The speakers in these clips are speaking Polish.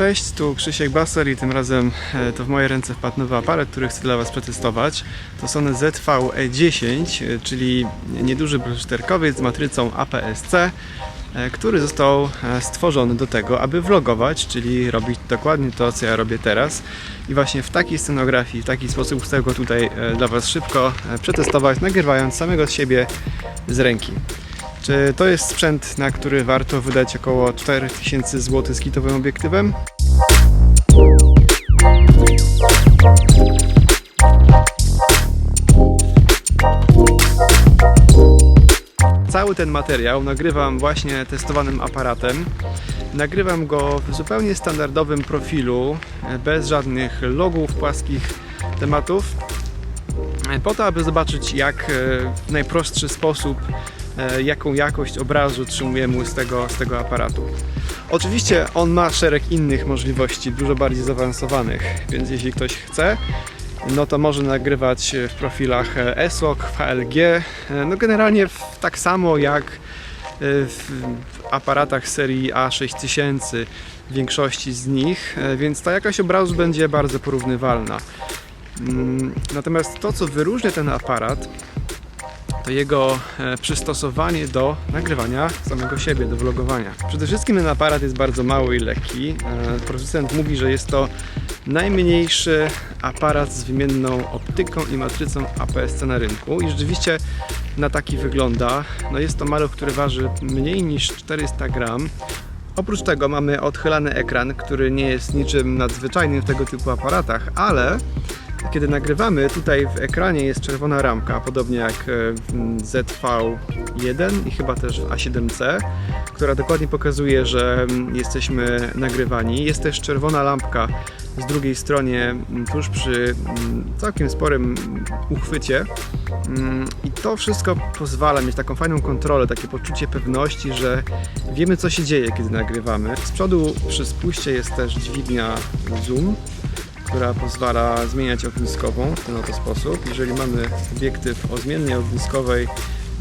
Cześć, tu Krzysiek Baser i tym razem e, to w moje ręce wpadł nowy aparat, który chcę dla Was przetestować. To Sony ZV-E10, e, czyli nieduży bruszterkowiec z matrycą APS-C, e, który został stworzony do tego, aby vlogować, czyli robić dokładnie to, co ja robię teraz. I właśnie w takiej scenografii, w taki sposób chcę go tutaj dla Was szybko przetestować, nagrywając samego z siebie z ręki. To jest sprzęt, na który warto wydać około 4000 zł z kitowym obiektywem? Cały ten materiał nagrywam właśnie testowanym aparatem. Nagrywam go w zupełnie standardowym profilu, bez żadnych logów, płaskich tematów, po to, aby zobaczyć jak e, w najprostszy sposób jaką jakość obrazu otrzymujemy z tego, z tego aparatu. Oczywiście on ma szereg innych możliwości, dużo bardziej zaawansowanych, więc jeśli ktoś chce, no to może nagrywać w profilach e, SLOG, HLG, e, no generalnie w- tak samo jak e, w, w aparatach serii A6000, w większości z nich, e, więc ta jakość obrazu będzie bardzo porównywalna. Mm, Natomiast to, co wyróżnia ten aparat, to jego e, przystosowanie do nagrywania samego siebie, do vlogowania. Przede wszystkim ten aparat jest bardzo mały i lekki. E, Producent mówi, że jest to najmniejszy aparat z wymienną optyką i matrycą APS-C na rynku i rzeczywiście na taki wygląda. No jest to maluch, który waży mniej niż 400 gram. Oprócz tego mamy odchylany ekran, który nie jest niczym nadzwyczajnym w tego typu aparatach, ale kiedy nagrywamy, tutaj w ekranie jest czerwona ramka, podobnie jak e, w ZV1 i chyba też w A7C, która dokładnie pokazuje, że mm, jesteśmy nagrywani. Jest też czerwona lampka z drugiej stronie, mm, tuż przy mm, całkiem sporym uchwycie. I to wszystko pozwala mieć taką fajną kontrolę, takie poczucie pewności, że wiemy co się dzieje, kiedy nagrywamy. Z przodu przy spuście jest też dźwignia zoom, która pozwala zmieniać ogniskową w ten oto sposób. Jeżeli mamy obiektyw o zmiennej ogniskowej,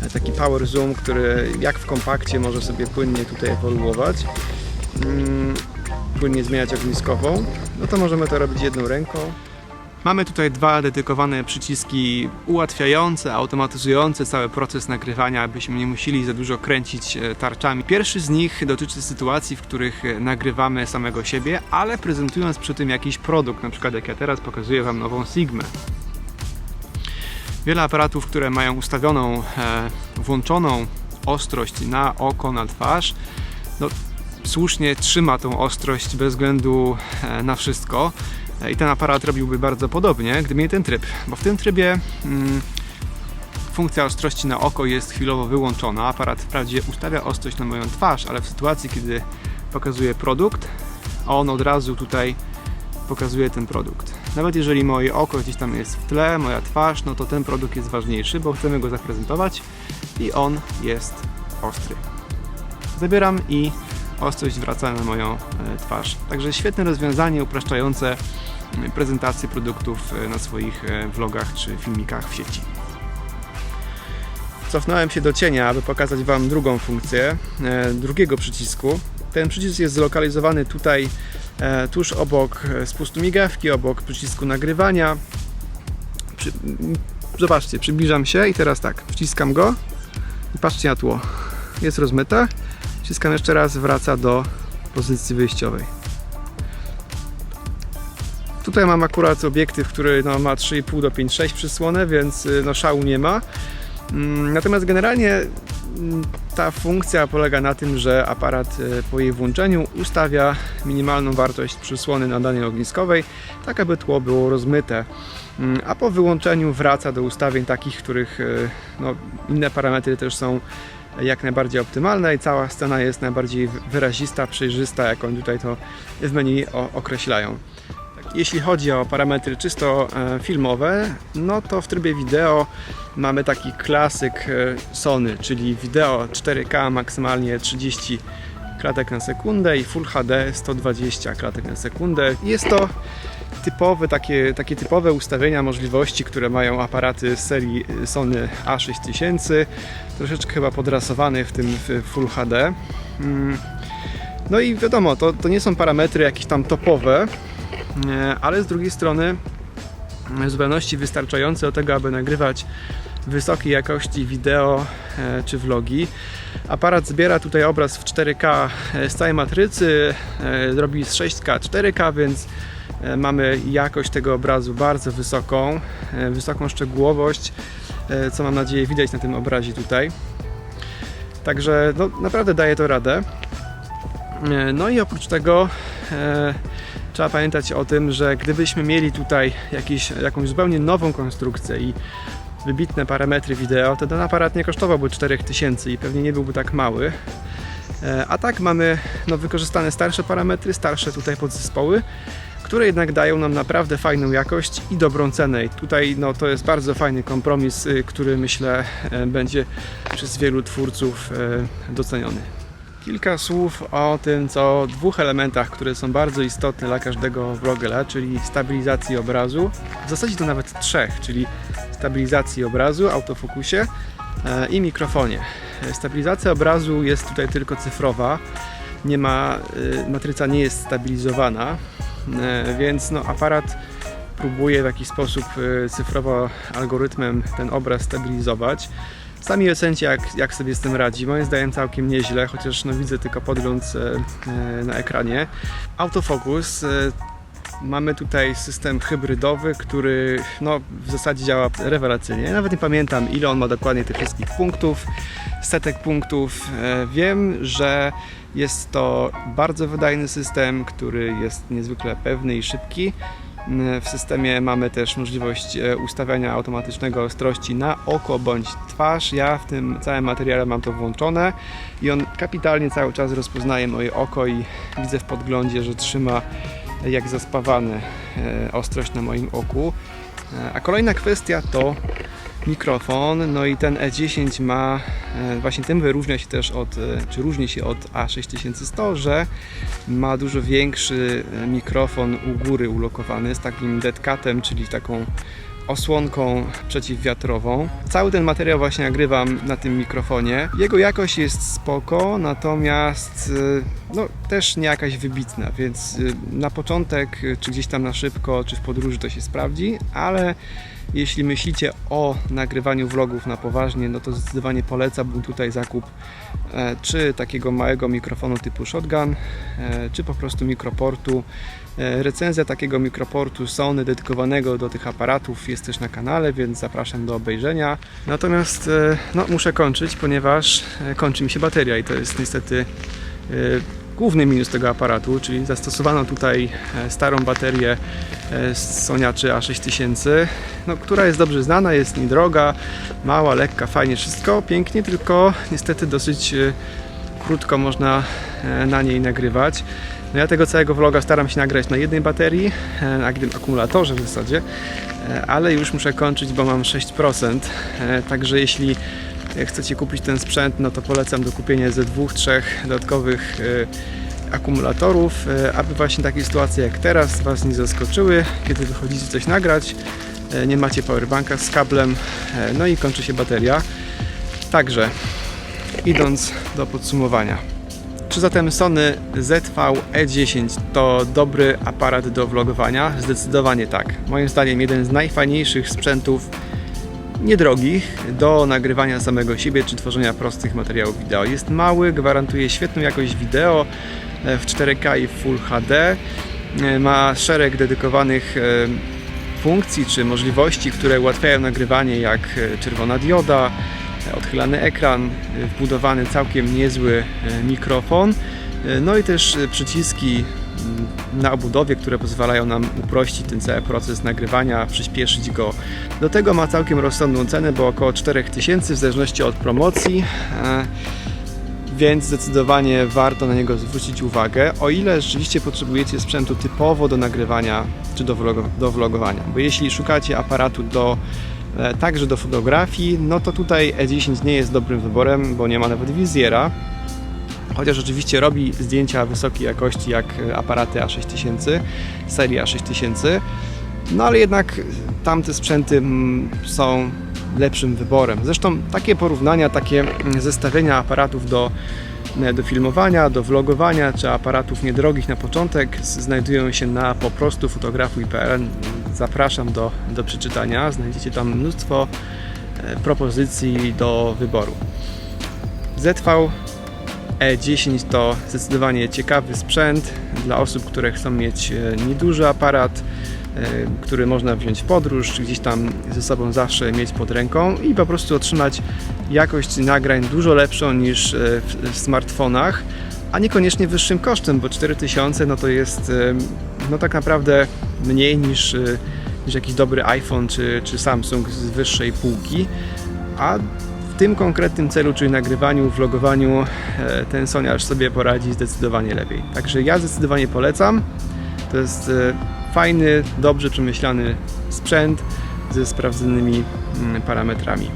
e, taki power zoom, który jak w kompakcie może sobie płynnie tutaj ewoluować, mm, płynnie zmieniać ogniskową, no to możemy to robić jedną ręką. Mamy tutaj dwa dedykowane przyciski ułatwiające, automatyzujące cały proces nagrywania, abyśmy nie musieli za dużo kręcić e, tarczami. Pierwszy z nich dotyczy sytuacji, w których e, nagrywamy samego siebie, ale prezentując przy tym jakiś produkt, na przykład jak ja teraz pokazuję Wam nową Sigmę. Wiele aparatów, które mają ustawioną, e, włączoną ostrość na oko, na twarz, no, słusznie trzyma tą ostrość bez względu na wszystko. I ten aparat robiłby bardzo podobnie, gdyby nie ten tryb, bo w tym trybie mm, funkcja ostrości na oko jest chwilowo wyłączona. Aparat wprawdzie ustawia ostrość na moją twarz, ale w sytuacji, kiedy pokazuje produkt, on od razu tutaj pokazuje ten produkt. Nawet jeżeli moje oko gdzieś tam jest w tle, moja twarz, no to ten produkt jest ważniejszy, bo chcemy go zaprezentować i on jest ostry. Zabieram i ostrość wraca na moją e, twarz. Także świetne rozwiązanie upraszczające m, prezentację produktów e, na swoich e, vlogach czy filmikach w sieci. Cofnąłem się do cienia, aby pokazać Wam drugą funkcję drugiego przycisku. Ten przycisk jest zlokalizowany tutaj tuż obok spustu migawki, obok przycisku nagrywania. Przy, m, zobaczcie, przybliżam się i teraz tak, wciskam go i patrzcie na tło. Jest rozmyte. Wciskam jeszcze raz, wraca do pozycji wyjściowej. Tutaj mam akurat obiektyw, który no, ma 3,5 do 5,6 przysłonę, więc y, no, szału nie ma. Mm, Natomiast generalnie mm, ta funkcja polega na tym, że aparat y, po jej włączeniu ustawia minimalną wartość przysłony na danej ogniskowej, tak aby tło było rozmyte. Mm, A po wyłączeniu wraca do ustawień takich, których y, no, inne parametry też są jak najbardziej optymalne i cała scena jest najbardziej wy- wyrazista, przejrzysta, jak oni tutaj to w menu określają. Jeśli chodzi o parametry czysto e, filmowe, no to w trybie wideo mamy taki klasyk e, Sony, czyli wideo 4K maksymalnie 30 klatek na sekundę i Full HD 120 klatek na sekundę. Jest to typowe, takie, takie typowe ustawienia możliwości, które mają aparaty z serii e, Sony A6000, troszeczkę chyba podrasowane w tym w Full HD. Mm. No i wiadomo, to, to nie są parametry jakieś tam topowe, e, ale z drugiej strony w zupełności wystarczające do tego, aby nagrywać wysokiej jakości wideo czy vlogi. Aparat zbiera tutaj obraz w 4K z całej matrycy, robi z 6K 4K, więc mamy jakość tego obrazu bardzo wysoką, e, wysoką szczegółowość, e, co mam nadzieję widać na tym obrazie tutaj. Także no, naprawdę daje to radę. E, No i oprócz tego e, trzeba pamiętać o tym, że gdybyśmy mieli tutaj jakiś, jakąś zupełnie nową konstrukcję i wybitne parametry wideo, to ten aparat nie kosztowałby 4000 i pewnie nie byłby tak mały. E, A tak mamy no, wykorzystane starsze parametry, starsze tutaj podzespoły, które jednak dają nam naprawdę fajną jakość i dobrą cenę. I tutaj no, to jest bardzo fajny kompromis, y, który myślę e, będzie przez wielu twórców e, doceniony. Kilka słów o tym, co dwóch elementach, które są bardzo istotne dla każdego vlogera, czyli stabilizacji obrazu. W zasadzie to nawet trzech, czyli stabilizacji obrazu, autofokusie i mikrofonie. Stabilizacja obrazu jest tutaj tylko cyfrowa, nie ma, matryca nie jest stabilizowana, więc no, aparat próbuje w jakiś sposób e, cyfrowo algorytmem ten obraz stabilizować. Sami ocencie jak, jak sobie z tym radzi. Moim zdaniem całkiem nieźle, chociaż no, widzę tylko podgląd e, e, na ekranie. Autofokus. E, mamy tutaj system hybrydowy, który no, w zasadzie działa rewelacyjnie. Nawet nie pamiętam ile on ma dokładnie tych wszystkich punktów, setek punktów. E, wiem, że jest to bardzo wydajny system, który jest niezwykle pewny i szybki. W systemie mamy też możliwość e, ustawiania automatycznego ostrości na oko bądź twarz. Ja w tym całym materiale mam to włączone i on kapitalnie cały czas rozpoznaje moje oko i widzę w podglądzie, że trzyma jak zaspawane e, ostrość na moim oku. E, A kolejna kwestia to mikrofon, no i ten E10 ma, e, właśnie tym wyróżnia się też od, czy różni się od A6100, że ma dużo większy mikrofon u góry ulokowany z takim deadcatem, czyli taką osłonką przeciwwiatrową. Cały ten materiał właśnie nagrywam na tym mikrofonie. Jego jakość jest spoko, natomiast e, no, też nie jakaś wybitna, więc e, na początek, e, czy gdzieś tam na szybko, czy w podróży to się sprawdzi, ale jeśli myślicie o nagrywaniu vlogów na poważnie, no to zdecydowanie polecałbym tutaj zakup e, czy takiego małego mikrofonu typu shotgun, e, czy po prostu mikroportu. E, Recenzja takiego mikroportu Sony dedykowanego do tych aparatów jest też na kanale, więc zapraszam do obejrzenia. Natomiast e, no, muszę kończyć, ponieważ e, kończy mi się bateria i to jest niestety główny minus tego aparatu, czyli zastosowano tutaj starą baterię Soniaczy A6000, no, która jest dobrze znana, jest niedroga, mała, lekka, fajnie wszystko, pięknie, tylko niestety dosyć krótko można e, na niej nagrywać. No ja tego całego vloga staram się nagrać na jednej baterii, e, na jednym akumulatorze w zasadzie, e, ale już muszę kończyć, bo mam 6%, e, także jeśli chcecie kupić ten sprzęt, no to polecam do kupienia ze dwóch, trzech dodatkowych akumulatorów, aby właśnie takie sytuacje jak teraz Was nie zaskoczyły, kiedy wychodzicie coś nagrać, nie macie powerbanka z kablem, no i kończy się bateria. Także, idąc do podsumowania. Czy zatem Sony ZV-E10 to dobry aparat do vlogowania? Zdecydowanie tak. Moim zdaniem jeden z najfajniejszych sprzętów niedrogich do nagrywania samego siebie czy tworzenia prostych materiałów wideo. Jest mały, gwarantuje świetną jakość wideo e, w 4K i Full HD. E, Ma szereg dedykowanych e, funkcji czy możliwości, które ułatwiają nagrywanie, jak czerwona dioda, odchylany ekran, e, wbudowany całkiem niezły e, mikrofon, e, no i też przyciski mm, na obudowie, które pozwalają nam uprościć ten cały proces nagrywania, przyspieszyć go. Do tego ma całkiem rozsądną cenę, bo około 4000 w zależności od promocji. e, Więc zdecydowanie warto na niego zwrócić uwagę, o ile rzeczywiście potrzebujecie sprzętu typowo do nagrywania czy do, vlogo, do vlogowania. Bo jeśli szukacie aparatu do także do fotografii, no to tutaj E10 nie jest dobrym wyborem, bo nie ma nawet wizjera. Chociaż oczywiście robi zdjęcia wysokiej jakości jak e, aparaty A6000, serii A6000, no ale jednak tamte sprzęty mm, są lepszym wyborem. Zresztą takie porównania, takie mm, zestawienia aparatów do e, do filmowania, do vlogowania czy aparatów niedrogich na początek znajdują się na po prostu fotografuj.pl. Zapraszam do, do przeczytania. Znajdziecie tam mnóstwo e, propozycji do wyboru. ZV E10 E to zdecydowanie ciekawy sprzęt dla osób, które chcą mieć e, nieduży aparat, e, który można wziąć w podróż, czy gdzieś tam ze sobą zawsze mieć pod ręką i po prostu otrzymać jakość nagrań dużo lepszą niż w, smartfonach, a niekoniecznie wyższym kosztem, bo 4000 no to jest no tak naprawdę mniej niż, e, niż jakiś dobry iPhone czy, czy Samsung z wyższej półki, a w tym konkretnym celu, czyli nagrywaniu, vlogowaniu, e, ten Soniarz sobie poradzi zdecydowanie lepiej. Także ja zdecydowanie polecam. To jest e, fajny, dobrze przemyślany sprzęt ze sprawdzonymi mm, parametrami.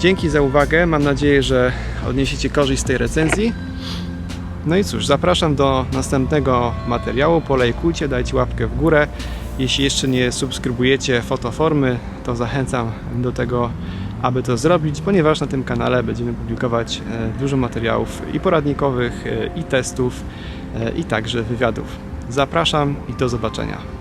Dzięki za uwagę. Mam nadzieję, że odniesiecie korzyść z tej recenzji. No i cóż, zapraszam do następnego materiału. Polejkujcie, dajcie łapkę w górę. Jeśli jeszcze nie subskrybujecie fotoformy, to zachęcam do tego, aby to zrobić, ponieważ na tym kanale będziemy publikować e, dużo materiałów i poradnikowych, e, i testów, e, i także wywiadów. Zapraszam i do zobaczenia.